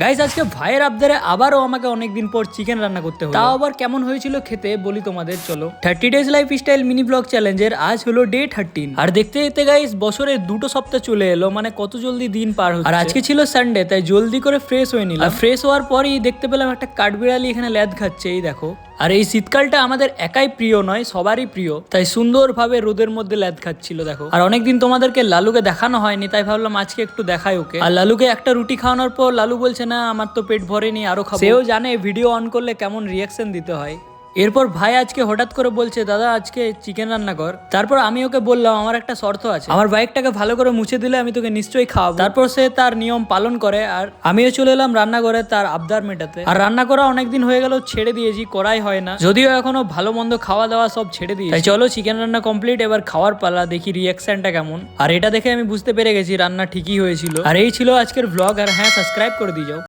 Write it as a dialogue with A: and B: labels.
A: Guys আজকে ভাইয়ের আবদারে আবারও আমাকে অনেকদিন পর চিকেন রান্না করতে হলো। তাও আবার কেমন হয়েছিল খেতে বলি তোমাদের, চলো। Thirty days lifestyle mini blog চ্যালেঞ্জের আজ হলো ডে থার্টিন আর দেখতে দেখতে গাইস বছরের দুটো সপ্তাহ চলে এলো মানে কত জলদি দিন পার হচ্ছে। আর আজকে ছিল সানডে তাই জলদি করে ফ্রেশ হয়ে নিলাম। ফ্রেশ হওয়ার পরই দেখতে পেলাম একটা কাঠবিড়ালি এখানে ল্যাদ খাচ্ছে, এই দেখো। আর এই শীতকালটা আমাদের একাই প্রিয় নয়, সবারই প্রিয়। তাই সুন্দরভাবে রোদের মধ্যে ল্যাদ খাচ্ছিল, দেখো। আর অনেকদিন তোমাদেরকে লালুকে দেখানো হয়নি, তাই ভাবলাম আজকে একটু দেখাই ওকে। আর লালুকে একটা রুটি খাওয়ানোর পর লালু বলছে, না, আমার তো পেট ভরেনি, আরও খাব। সেও জানে, ভিডিও অন করলে কেমন রিয়াকশন দিতে হয়। এরপর ভাই আজকে হঠাৎ করে বলছে, দাদা, আজকে চিকেন রান্না কর। তারপর আমি ওকে বললাম, আমার একটা শর্ত আছে। আমার বাইকটাকে ভালো করে মুছে দিলে আমি তোকে নিশ্চয়ই খাওয়াবো। তারপর সে তার নিয়ম পালন করে আর আমিও চলে এলাম রান্না রান্নাঘরে তার আবদার মেটাতে। আর রান্না করা অনেকদিন হয়ে গেল, ছেড়ে দিয়েছি, করাই হয় না। যদিও এখনও ভালো মন্দ খাওয়া দাওয়া সব ছেড়ে দিয়েছি। চলো চিকেন রান্না কমপ্লিট এবার খাওয়ার পালা, দেখি রিয়াকশনটা কেমন। আর এটা দেখে আমি বুঝতে পেরে গেছি রান্না ঠিকই হয়েছিল। আর এই ছিল আজকের ভ্লগ আর হ্যাঁ সাবস্ক্রাইব করে দিয়ে যাও।